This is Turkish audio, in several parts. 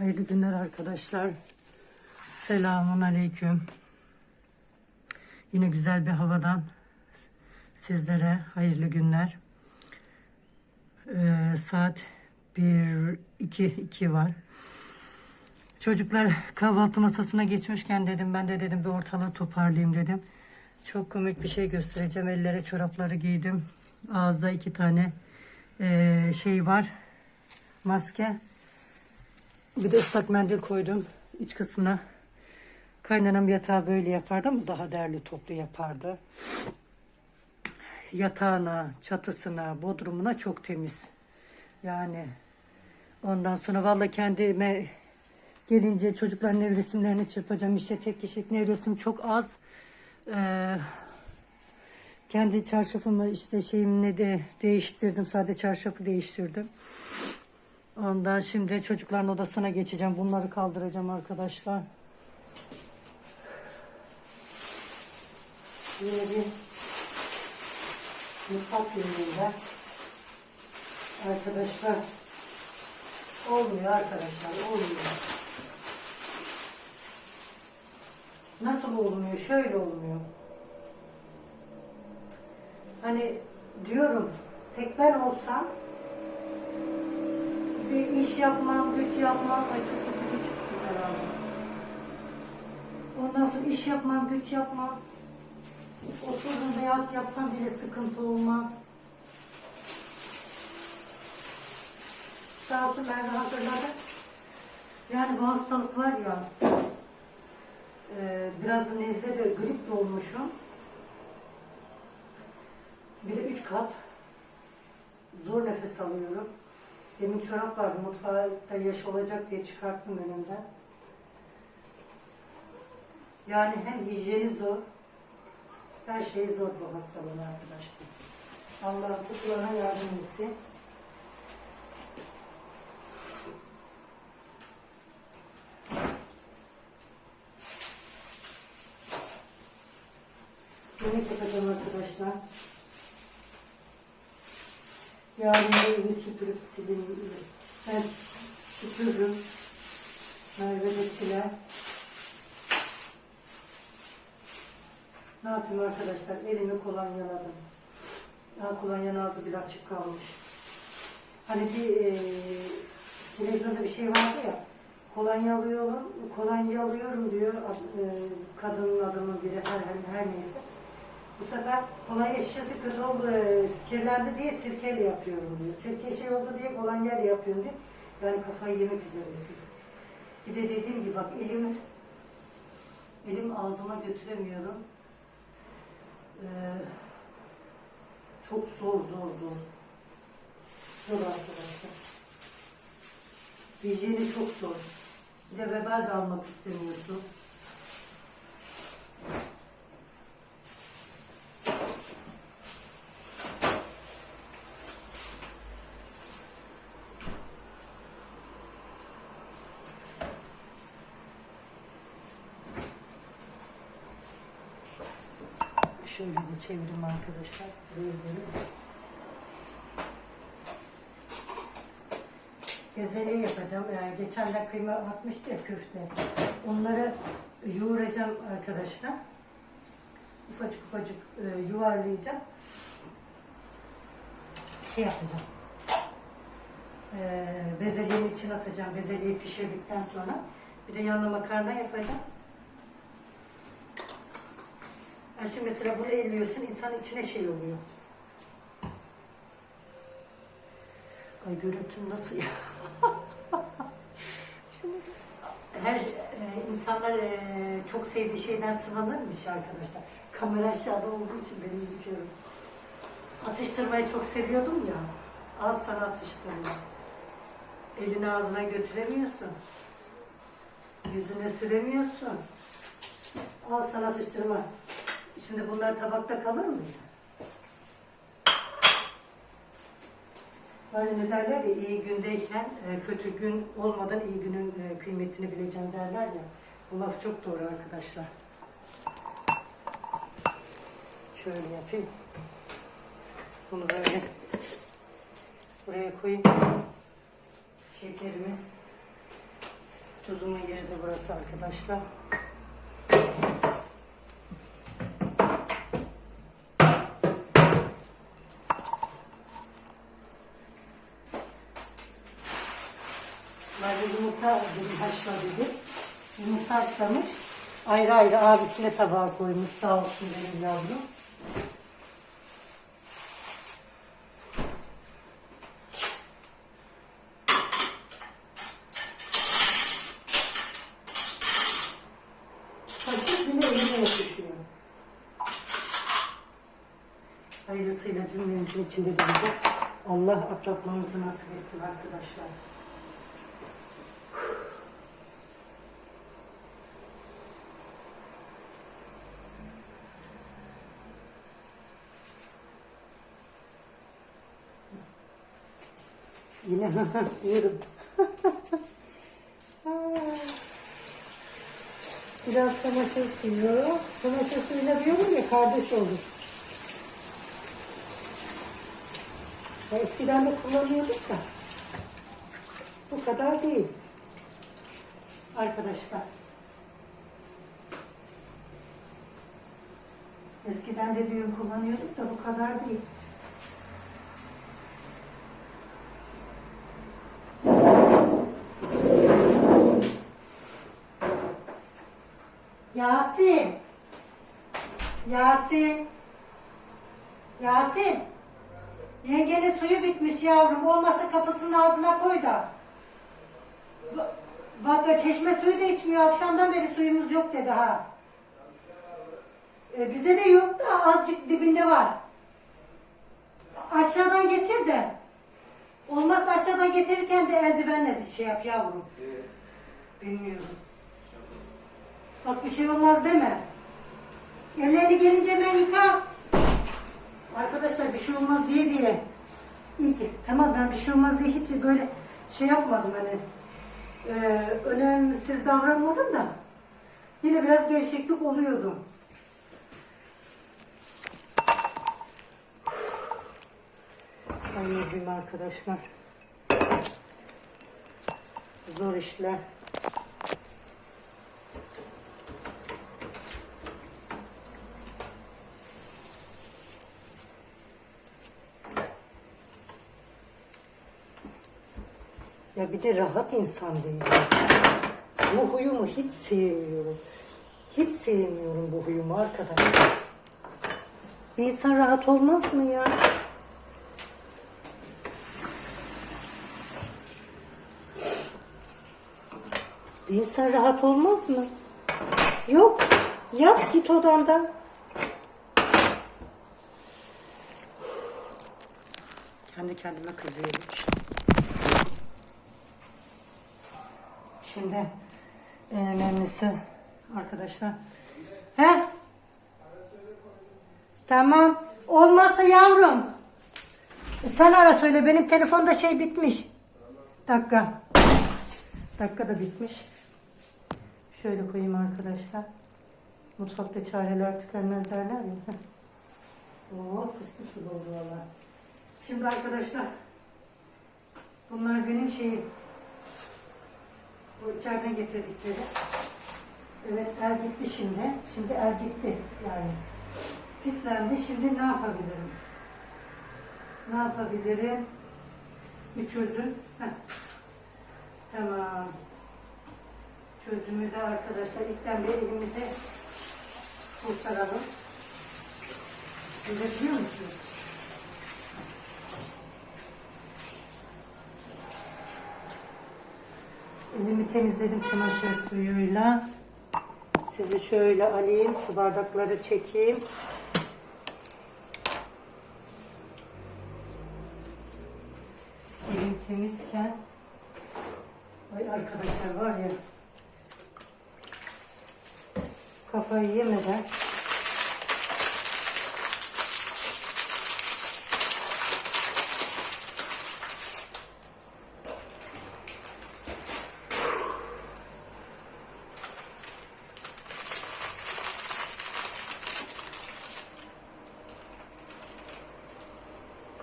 Hayırlı günler arkadaşlar. Selamun aleyküm. Yine güzel bir havadan sizlere hayırlı günler. Ee, saat 1 2 2 var. Çocuklar kahvaltı masasına geçmişken dedim ben de dedim bir ortalığı toparlayayım dedim. Çok komik bir şey göstereceğim. Ellere çorapları giydim. Ağızda iki tane ee, şey var. Maske. Bir de ıslak mendil koydum iç kısmına. Kaynanam yatağı böyle yapardı ama daha değerli toplu yapardı. Yatağına, çatısına, bodrumuna çok temiz. Yani ondan sonra valla kendime gelince çocukların nevresimlerini çırpacağım. İşte tek kişilik nevresim çok az. Ee, kendi çarşafımı işte şeyimle de değiştirdim. Sadece çarşafı değiştirdim. Ondan şimdi çocukların odasına geçeceğim. Bunları kaldıracağım arkadaşlar. Yine bir mutfak yemeğinde. Arkadaşlar olmuyor arkadaşlar olmuyor. Nasıl olmuyor? Şöyle olmuyor. Hani diyorum tek ben olsam bir iş yapmam, güç yapmam, ay çok kötü güç herhalde. Ondan sonra iş yapmam, güç yapmam. Oturduğum beyaz yapsam bile sıkıntı olmaz. Sağ olsun Merve hazırladı. Yani bu hastalık var ya, e, biraz nezle de grip de olmuşum. Bir de üç kat zor nefes alıyorum. Demin çorap vardı mutfakta yaş olacak diye çıkarttım önümden. Yani hem hijyeni zor, her şey zor bu hastalığın arkadaşlar. Allah tutulana yardım etsin. Yemek yapacağım arkadaşlar. Yarın süpürüp sileyim. Ben süpürürüm. Merve de siler. Ne yapayım arkadaşlar? Elimi kolonyaladım. Ya kolonyanın ağzı bir açık kalmış. Hani bir e, televizyonda bir şey vardı ya. Kolonya alıyorum, kolonya alıyorum diyor e, kadının adamı biri her, her neyse. Bu sefer kolonya şişesi kötü oldu, e, kirlendi diye sirkeyle yapıyorum diyor. Sirke şey oldu diye kolonya ile yapıyorum diyor. Yani kafayı yemek üzeresin. Bir de dediğim gibi bak elimi elim ağzıma götüremiyorum. Ee, çok zor zor zor. Zor arkadaşlar. Hijyeni çok zor. Bir de vebal de almak istemiyorsun. Çevireyim arkadaşlar. Gördüğünüz. Bezelye yapacağım. Yani geçen de kıyma atmıştı ya köfte. Onları yoğuracağım arkadaşlar. Ufacık ufacık e, yuvarlayacağım. Şey yapacağım. E, bezelyenin içine atacağım. Bezelyeyi pişirdikten sonra. Bir de yanına makarna yapacağım. Ha şimdi mesela bunu elliyorsun, insanın içine şey oluyor. Ay görüntüm nasıl ya? Her e, insanlar e, çok sevdiği şeyden sıvanırmış arkadaşlar. Kamera aşağıda olduğu için ben izliyorum. Atıştırmayı çok seviyordum ya. Al sana atıştırma. Elini ağzına götüremiyorsun. Yüzüne süremiyorsun. Al sana atıştırma. Şimdi bunlar tabakta kalır mı? Böyle ne derler ya iyi gündeyken e, kötü gün olmadan iyi günün e, kıymetini bileceğim derler ya. Bu laf çok doğru arkadaşlar. Şöyle yapayım. Bunu böyle buraya koyayım. Şekerimiz Tuzumun yeri de burası arkadaşlar. Ben de yumurta dedim haşla dedi. Yumurta haşlamış. Ayrı ayrı abisine tabağa koymuş sağ olsun benim yavrum. Hayırlısıyla cümlemizin içinde de. Allah atlatmamızı nasip etsin arkadaşlar. Yine diyorum. Biraz çamaşır suyu. Çamaşır suyuyla diyorum ya kardeş olur. Ya eskiden de kullanıyorduk da. Bu kadar değil. Arkadaşlar. Eskiden de düğün kullanıyorduk da bu kadar değil. Yasin. Yasin. Yasin. Yengenin suyu bitmiş yavrum. Olmasa kapısının ağzına koy da. Ba- Bak çeşme suyu da içmiyor. Akşamdan beri suyumuz yok dedi ha. E, bize de yok da azıcık dibinde var. Aşağıdan getir de. Olmazsa aşağıdan getirirken de eldivenle şey yap yavrum. Bilmiyorum. Bak bir şey olmaz deme. Ellerini gelince hemen yıka. Arkadaşlar bir şey olmaz diye diye. İyi. Tamam ben bir şey olmaz diye hiç böyle şey yapmadım hani. E, önemsiz davranmadım da. Yine biraz gevşeklik oluyordu. Anladım arkadaşlar. Zor işler. Ya bir de rahat insan değil. Bu huyumu hiç sevmiyorum. Hiç sevmiyorum bu huyumu arkadaş. Bir insan rahat olmaz mı ya? Bir insan rahat olmaz mı? Yok. Yap git odandan. Kendi kendime kızıyorum. Şimdi en önemlisi arkadaşlar. He? Tamam. Olmazsa yavrum. E, Sen ara söyle. Benim telefonda şey bitmiş. Dakika. Dakika da bitmiş. Şöyle koyayım arkadaşlar. Mutfakta çareler tükenmez derler ya. Oo, fıstık gibi oldu valla. Şimdi arkadaşlar bunlar benim şeyim. Bu içeriden getirdikleri. Evet er gitti şimdi. Şimdi er gitti yani. Pislendi. Şimdi ne yapabilirim? Ne yapabilirim? Bir çözüm. Heh. Tamam. Çözümü de arkadaşlar ilkten bir elimize kurtaralım. Görebiliyor musunuz? Elimi temizledim çamaşır suyuyla. Sizi şöyle alayım, şu bardakları çekeyim. Elim temizken Ay arkadaşlar var ya kafayı yemeden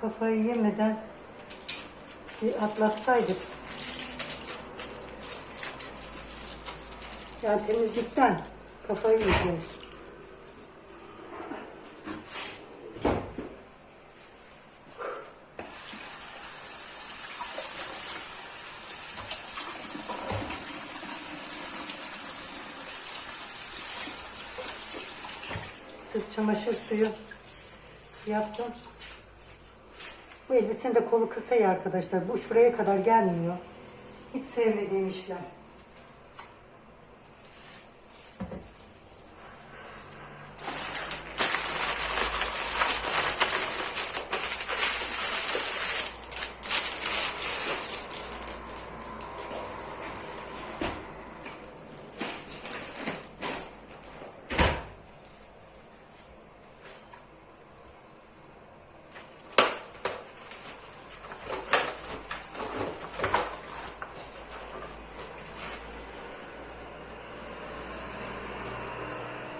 kafayı yemeden bir atlatsaydık. Yani temizlikten kafayı yiyeceğiz. Çamaşır suyu yaptım. Bu elbisenin de kolu kısa ya arkadaşlar. Bu şuraya kadar gelmiyor. Hiç sevmediğim işler.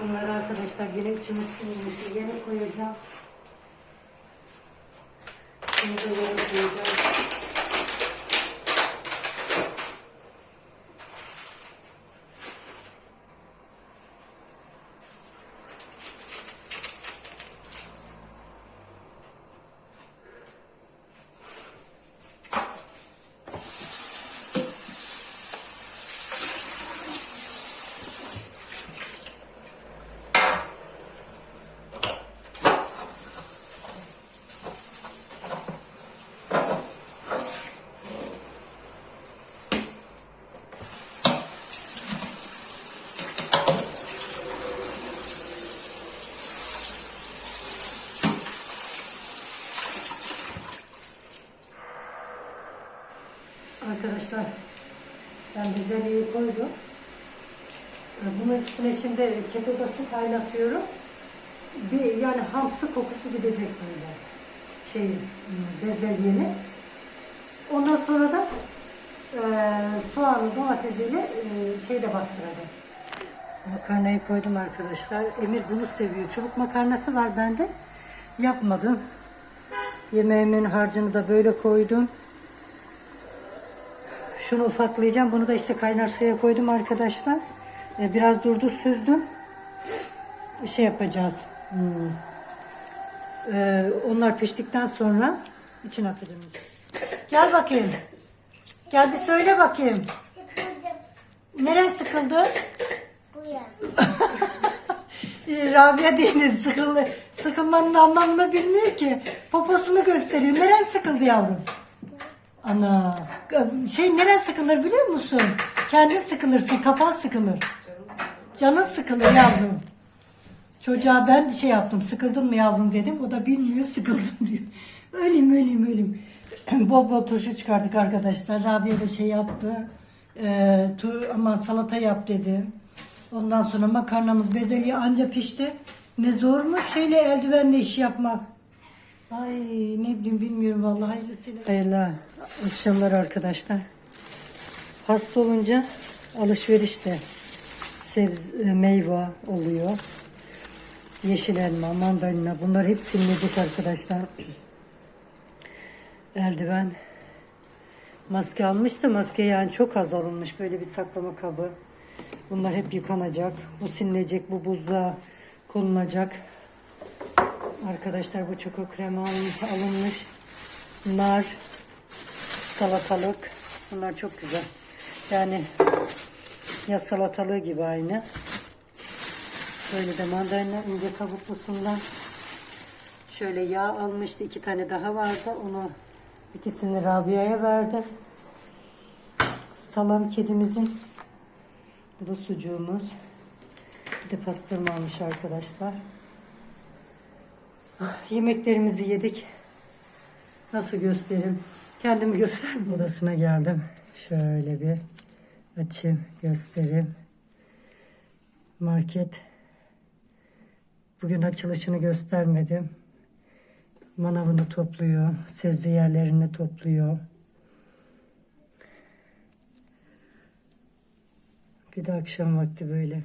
Bunları arkadaşlar içine sinirmişi yeni koyacağım. Bunu da yeni koyacağım. Arkadaşlar ben bezelyeyi koydum. Ee, Bunun üstüne şimdi ketoda su kaynatıyorum. Bir yani hamsı kokusu gidecek böyle. Şey bezelyenin. Ondan sonra da e, soğanı domatesiyle e, şey de bastıracağım. Makarnayı koydum arkadaşlar. Emir bunu seviyor. Çubuk makarnası var bende. Yapmadım. Yemeğimin harcını da böyle koydum. Şunu ufaklayacağım. Bunu da işte kaynar suya koydum arkadaşlar. Ee, Biraz durdu süzdüm. Şey yapacağız. Hmm. Ee, onlar piştikten sonra içine atacağım. Gel bakayım. Gel bir söyle bakayım. Sıkıldım. Neren sıkıldı? Bu Rabia değil sıkıldı. Sıkılmanın anlamını bilmiyor ki. Poposunu gösteriyor. Neren sıkıldı yavrum? Ana. Şey neren sıkılır biliyor musun? Kendin sıkılırsın. Kafan sıkılır. Canın sıkılır yavrum. Çocuğa ben de şey yaptım. Sıkıldın mı yavrum dedim. O da bilmiyor sıkıldım diyor. Öleyim öleyim öleyim. bol bol turşu çıkardık arkadaşlar. Rabia da şey yaptı. Ee, tu, ama salata yap dedi. Ondan sonra makarnamız bezelye anca pişti. Ne zormuş şeyle eldivenle iş yapmak. Ay ne bileyim bilmiyorum vallahi hayırlısıyla. Hayırlı akşamlar arkadaşlar. Hasta olunca alışverişte sebze, meyve oluyor. Yeşil elma, mandalina bunlar hep silinecek arkadaşlar. Eldiven. Maske almış da maske yani çok az alınmış. Böyle bir saklama kabı. Bunlar hep yıkanacak. Bu silinecek, bu buzluğa konulacak. Arkadaşlar bu çoko krema alınmış. Nar, salatalık. Bunlar çok güzel. Yani ya salatalığı gibi aynı. Böyle de mandalina ince kabuklusundan. Şöyle yağ almıştı. iki tane daha vardı. Onu ikisini Rabia'ya verdim. Salam kedimizin. Bu da sucuğumuz. Bir de pastırma almış arkadaşlar. Ah, Yemeklerimizi yedik. Nasıl göstereyim? Kendimi göstereyim. Odasına geldim. Şöyle bir açayım, göstereyim. Market. Bugün açılışını göstermedim. Manavını topluyor. Sebze yerlerini topluyor. Bir de akşam vakti böyle.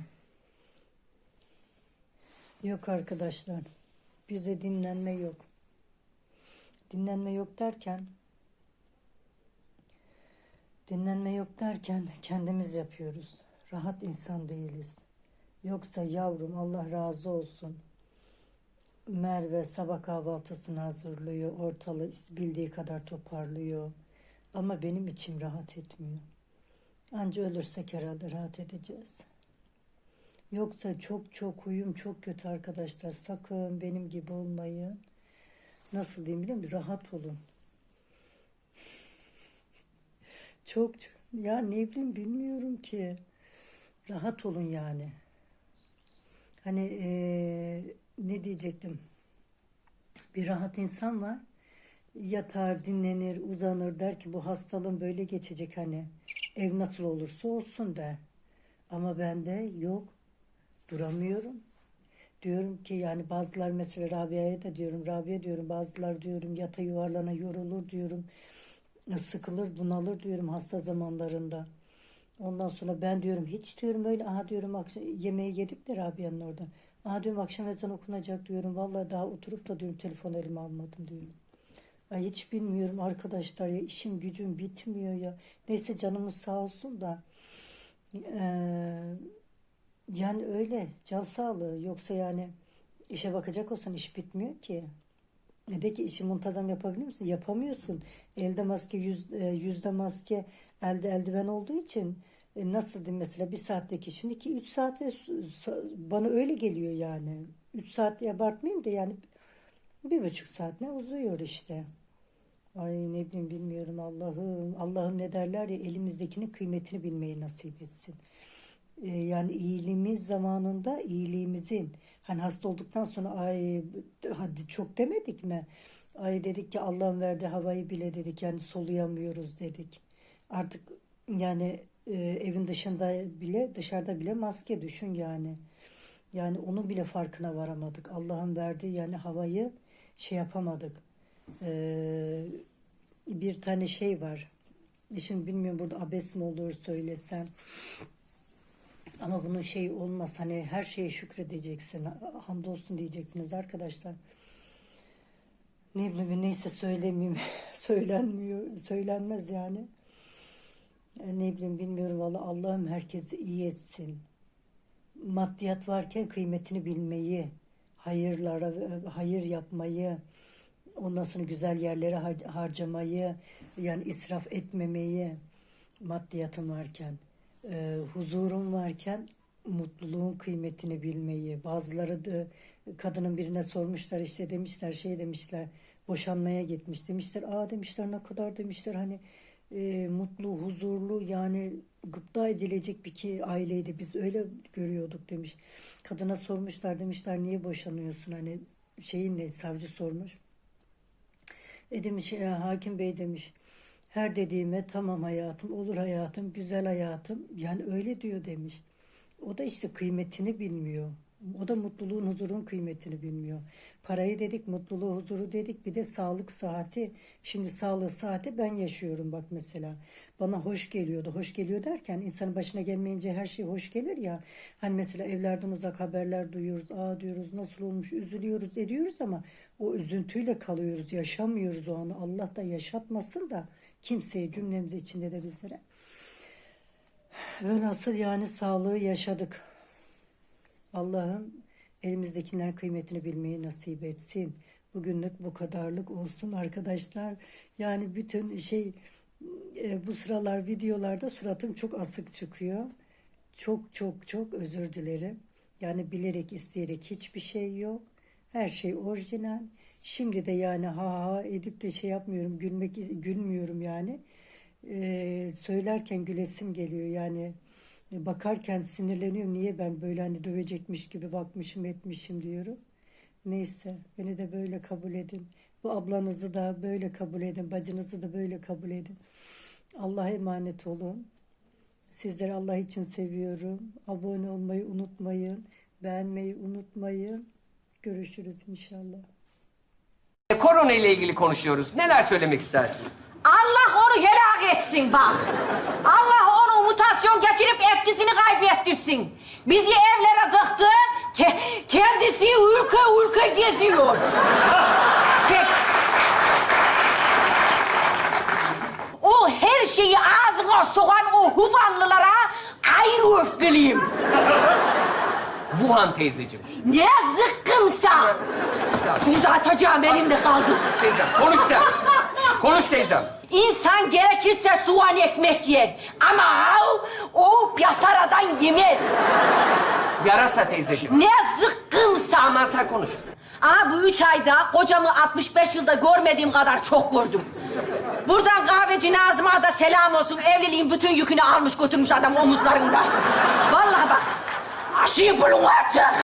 Yok arkadaşlar. Bize dinlenme yok. Dinlenme yok derken dinlenme yok derken kendimiz yapıyoruz. rahat insan değiliz. Yoksa yavrum Allah razı olsun. Merve sabah kahvaltısını hazırlıyor, ortalığı bildiği kadar toparlıyor. Ama benim içim rahat etmiyor. Anca ölürsek herhalde rahat edeceğiz. Yoksa çok çok huyum çok kötü arkadaşlar. Sakın benim gibi olmayın. Nasıl diyeyim biliyor musun? Rahat olun. Çok ya ne bileyim bilmiyorum ki. Rahat olun yani. Hani eee, ne diyecektim? Bir rahat insan var. Yatar, dinlenir, uzanır der ki bu hastalığım böyle geçecek hani. Ev nasıl olursa olsun der. Ama bende yok. Duramıyorum. Diyorum ki yani bazılar mesela Rabia'ya da diyorum. Rabia diyorum bazılar diyorum yata yuvarlana yorulur diyorum. Sıkılır bunalır diyorum hasta zamanlarında. Ondan sonra ben diyorum hiç diyorum öyle aha diyorum akşam yemeği yedik de Rabia'nın orada. Aha diyorum akşam ezan okunacak diyorum. Vallahi daha oturup da diyorum telefon elime almadım diyorum. Ay hiç bilmiyorum arkadaşlar ya işim gücüm bitmiyor ya. Neyse canımız sağ olsun da. Eee, yani öyle can sağlığı yoksa yani işe bakacak olsan iş bitmiyor ki. Ne de ki işi muntazam yapabiliyor musun? Yapamıyorsun. Elde maske, yüz, e, yüzde maske, elde eldiven olduğu için e, nasıl diyeyim mesela bir saatteki işin iki üç saate s- sa- bana öyle geliyor yani. Üç saat diye abartmayayım da yani bir buçuk saat ne uzuyor işte. Ay ne bileyim bilmiyorum Allah'ım. Allah'ım ne derler ya elimizdekinin kıymetini bilmeyi nasip etsin. Ee, yani iyiliğimiz zamanında iyiliğimizin hani hasta olduktan sonra ay hadi çok demedik mi? Ay dedik ki Allah'ın verdiği havayı bile dedik yani soluyamıyoruz dedik. Artık yani e, evin dışında bile dışarıda bile maske düşün yani. Yani onun bile farkına varamadık. Allah'ın verdiği yani havayı şey yapamadık. Ee, bir tane şey var. Şimdi bilmiyorum burada abes mi olur söylesem. Ama bunun şey olmaz. Hani her şeye şükredeceksin. Hamdolsun diyeceksiniz arkadaşlar. Ne bileyim neyse söylemeyeyim. Söylenmiyor. Söylenmez yani. E, Ne bileyim bilmiyorum valla Allah'ım herkesi iyi etsin. Maddiyat varken kıymetini bilmeyi, hayırlara, hayır yapmayı, ondan sonra güzel yerlere har- harcamayı, yani israf etmemeyi, maddiyatın varken, e, huzurun varken mutluluğun kıymetini bilmeyi. Bazıları da kadının birine sormuşlar işte demişler şey demişler boşanmaya gitmiş demişler. Aa demişler ne kadar demişler hani e, mutlu, huzurlu yani gıpta edilecek bir ki aileydi. Biz öyle görüyorduk demiş. Kadına sormuşlar demişler niye boşanıyorsun hani şeyin ne savcı sormuş. E demiş "E, hakim bey demiş her dediğime tamam hayatım olur hayatım güzel hayatım yani öyle diyor demiş. O da işte kıymetini bilmiyor. O da mutluluğun huzurun kıymetini bilmiyor. Parayı dedik mutluluğu huzuru dedik bir de sağlık saati. Şimdi sağlığı saati ben yaşıyorum bak mesela. Bana hoş geliyordu. Hoş geliyor derken insanın başına gelmeyince her şey hoş gelir ya. Hani mesela evlerden uzak haberler duyuyoruz. Aa diyoruz nasıl olmuş üzülüyoruz ediyoruz ama o üzüntüyle kalıyoruz. Yaşamıyoruz o anı. Allah da yaşatmasın da kimseye cümlemiz içinde de bizlere. Velhasıl yani sağlığı yaşadık. Allah'ım elimizdekilerin kıymetini bilmeyi nasip etsin. Bugünlük bu kadarlık olsun arkadaşlar. Yani bütün şey e, bu sıralar videolarda suratım çok asık çıkıyor. Çok çok çok özür dilerim. Yani bilerek isteyerek hiçbir şey yok. Her şey orijinal. Şimdi de yani ha ha edip de şey yapmıyorum. Gülmek gülmüyorum yani. Ee, söylerken gülesim geliyor yani. E, Bakarken sinirleniyorum. Niye ben böyle hani dövecekmiş gibi bakmışım etmişim diyorum. Neyse beni de böyle kabul edin. Bu ablanızı da böyle kabul edin. Bacınızı da böyle kabul edin. Allah'a emanet olun. Sizleri Allah için seviyorum. Abone olmayı unutmayın. Beğenmeyi unutmayın. Görüşürüz inşallah. Korona ile ilgili konuşuyoruz. Neler söylemek istersin? Allah onu helak etsin bak. Allah onu mutasyon geçirip etkisini kaybettirsin. Bizi evlere dıktı. ke- kendisi ülke ülke geziyor. Peki. O her şeyi ağzına sokan o hufanlılara ayrı öfkeliyim. Wuhan teyzeciğim. Ne zıkkımsa. Şunu da atacağım elimde kaldı. Teyzem konuş sen. Konuş teyzem. İnsan gerekirse soğan ekmek yer. Ama o piyasaradan yemez. Yarasa teyzeciğim. Ne zıkkımsa. Aman sen konuş. Ama bu üç ayda kocamı 65 yılda görmediğim kadar çok gördüm. Buradan kahveci Nazım'a da selam olsun. Evliliğin bütün yükünü almış götürmüş adam omuzlarında. Vallahi bak. Aşıyı bulun artık.